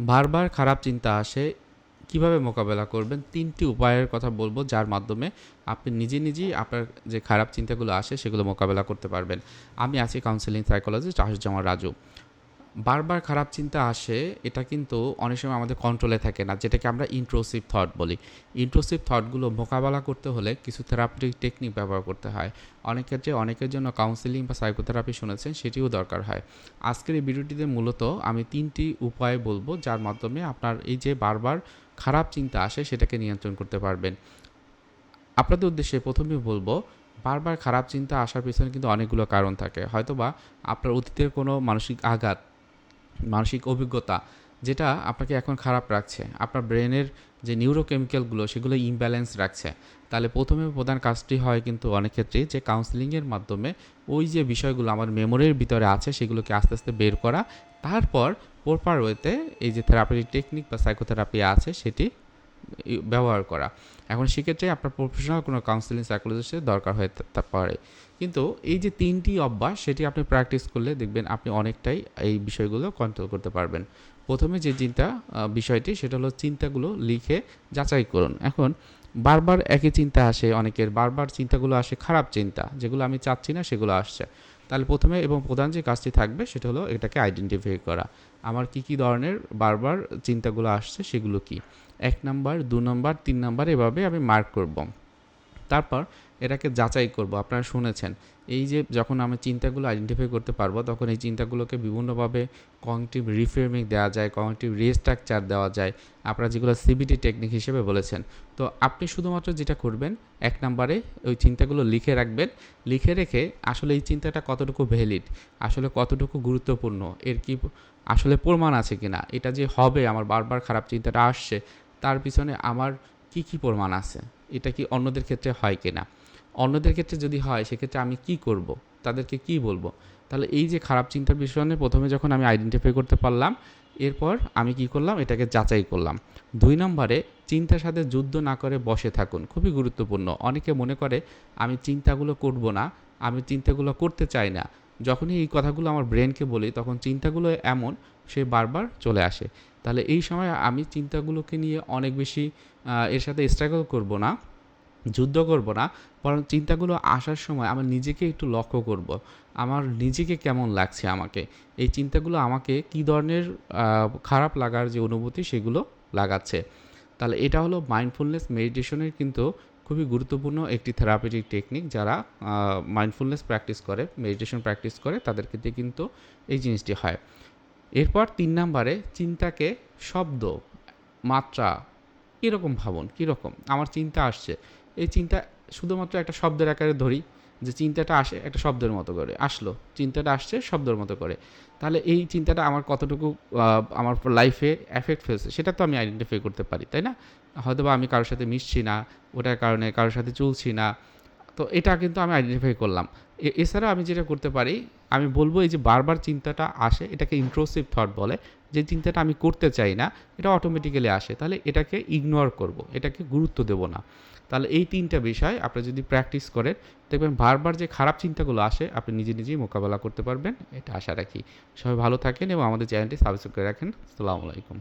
বারবার খারাপ চিন্তা আসে, কীভাবে মোকাবেলা করবেন? তিনটি উপায়ের কথা বলব যার মাধ্যমে আপনি নিজে নিজেই আপনার যে খারাপ চিন্তাগুলো আসে সেগুলো মোকাবেলা করতে পারবেন। আমি আছি কাউন্সেলিং সাইকোলজিস্ট আশুজ্জামান রাজু। বারবার খারাপ চিন্তা আসে, এটা কিন্তু অনেক সময় আমাদের কন্ট্রোলে থাকে না, যেটাকে আমরা ইন্ট্রোসিভ থট বলি। ইন্ট্রোসিভ থটগুলো মোকাবেলা করতে হলে কিছু থেরাপিটিক টেকনিক ব্যবহার করতে হয়। অনেক ক্ষেত্রে অনেকের জন্য কাউন্সিলিং বা সাইকোথেরাপি শুনেছেন, সেটিও দরকার হয়। আজকের এই ভিডিওটিতে মূলত আমি তিনটি উপায় বলব, যার মাধ্যমে আপনার এই যে বারবার খারাপ চিন্তা আসে, সেটাকে নিয়ন্ত্রণ করতে পারবেন। আপনাদের উদ্দেশ্যে প্রথমে বলব, বারবার খারাপ চিন্তা আসার পিছনে কিন্তু অনেকগুলো কারণ থাকে। হয়তোবা আপনার অতীতের কোনো মানসিক আঘাত মানসিক অভিজ্ঞতা যেটা আপনাকে এখন খারাপ রাখছে। আপনার ব্রেনের যে নিউরোকেমিক্যালগুলো সেগুলো ইমব্যালেন্স রাখছে। তাহলে প্রথমে প্রধান কাজটি হয় কিন্তু অনেক ক্ষেত্রে যে কাউন্সিলিংয়ের মাধ্যমে ওই যে বিষয়গুলো আমার মেমোরির ভিতরে আছে সেগুলোকে আস্তে আস্তে বের করা। তারপর প্রপার ওয়েতে এই যে থেরাপি টেকনিক বা সাইকোথেরাপি আছে সেটি ব্যবহার করা। এখন সেক্ষেত্রে আপনার প্রফেশনাল কোনো কাউন্সিলিং সাইকোলজিস্টের দরকার হয়ে পারে কিন্তু এই যে তিনটি অভ্যাস, সেটি আপনি প্র্যাকটিস করলে দেখবেন আপনি অনেকটাই এই বিষয়গুলো কন্ট্রোল করতে পারবেন। প্রথমে যে চিন্তা বিষয়টি, সেটা হলো চিন্তাগুলো লিখে যাচাই করুন। এখন বারবার একই চিন্তা আসে অনেকের, বারবার চিন্তাগুলো আসে খারাপ চিন্তা, যেগুলো আমি চাচ্ছি না সেগুলো আসছে। তাহলে প্রথমে এবং প্রধান যে কাজটি থাকবে সেটা হলো এটাকে আইডেন্টিফাই করা। আমার কি কি ধরনের বারবার চিন্তাগুলো আসছে সেগুলো কি? এক নাম্বার, দু নাম্বার, তিন নাম্বার এভাবে আমি মার্ক করব। তারপর এটাকে যাচাই করব, আপনারা শুনেছেন। এই যে যখন আমি চিন্তাগুলো আইডেন্টিফাই করতে পারব, তখন এই চিন্তাগুলোকে বিভিন্নভাবে কগনিটিভ রিফ্রেমিং দেওয়া যায় কগনিটিভ রিস্ট্রাকচার দেওয়া যায়, আপনারা যেগুলো সিবিটি টেকনিক হিসেবে বলেছেন। তো আপনি শুধুমাত্র যেটা করবেন, এক নম্বরে ওই চিন্তাগুলো লিখে রাখবেন, লিখে রেখে আসলে এই চিন্তাটা কতটুকু ভ্যালিড আসলে কতটুকু গুরুত্বপূর্ণ, এর কি আসলে প্রমাণ আছে কিনা, এটা যে হবে, আমার বারবার খারাপ চিন্তাটা আসছে, তার পিছনে আমার কি কি প্রমাণ আছে? এটা কি অন্যদের ক্ষেত্রে হয় কি না অন্যদের ক্ষেত্রে যদি হয়, সেক্ষেত্রে আমি কি করব? তাদেরকে কি বলব? তাহলে এই যে খারাপ চিন্তার বিষয়ে প্রথমে যখন আমি আইডেন্টিফাই করতে পারলাম, এরপর আমি কি করলাম? এটাকে যাচাই করলাম। দুই নম্বরে, চিন্তার সাথে যুদ্ধ না করে বসে থাকুন। খুবই গুরুত্বপূর্ণ। অনেকে মনে করে, আমি চিন্তাগুলো করব না। আমি চিন্তাগুলো করতে চাই না। যখনই এই কথাগুলো আমার ব্রেনকে বলি, তখন চিন্তাগুলো এমন, সে বারবার চলে আসে। তাহলে এই সময় আমি চিন্তাগুলোকে নিয়ে অনেক বেশি এর সাথে স্ট্রাগল করব না, যুদ্ধ করব না, বরং চিন্তাগুলো আসার সময় আমার নিজেকে একটু লক্ষ্য করব। আমার নিজেকে কেমন লাগছে আমাকে? এই চিন্তাগুলো আমাকে কী ধরনের খারাপ লাগার যে অনুভূতি সেগুলো লাগাচ্ছে। তাহলে এটা হলো মাইন্ডফুলনেস মেডিটেশনের কিন্তু খুবই গুরুত্বপূর্ণ একটি থেরাপিটিক টেকনিক যারা মাইন্ডফুলনেস প্র্যাকটিস করে মেডিটেশন প্র্যাকটিস করে, তাদের ক্ষেত্রে কিন্তু এই জিনিসটি হয়। এরপর তিন নাম্বারে চিন্তাকে শব্দ, মাত্রা, কীরকম ভাবন, কীরকম? আমার চিন্তা আসছে। এই চিন্তা শুধুমাত্র একটা শব্দের আকারে ধরি যে চিন্তাটা আসে একটা শব্দের মতো করে, আসলো। চিন্তাটা আসছে শব্দের মতো করে। তাহলে এই চিন্তাটা আমার কতটুকু আমার লাইফে এফেক্ট ফেলছে সেটা তো আমি আইডেন্টিফাই করতে পারি, তাই না? হয়তো বা আমি কারোর সাথে মিশছি না, ওটার কারণে কারোর সাথে চলছি না। তো এটা কিন্তু আমি আইডেন্টিফাই করলাম। এছাড়া আমি যেটা করতে পারি, আমি বলব এই যে বারবার চিন্তাটা আসে, এটাকে ইন্ট্রোসিভ থট বলে। যে চিন্তাটা আমি করতে চাই না, এটা অটোমেটিক্যালি আসে। তাহলে এটাকে ইগনোর করব, এটাকে গুরুত্ব দেব না। তাহলে এই তিনটা বিষয় আপনি যদি প্র্যাকটিস করেন, দেখবেন বারবার যে খারাপ চিন্তাগুলো আসে, আপনি নিজে নিজেই মোকাবেলা করতে পারবেন। এটা আশা রাখি। সবাই ভালো থাকেন এবং আমাদের চ্যানেলটি সাবস্ক্রাইব করে রাখেন। আসসালামু আলাইকুম।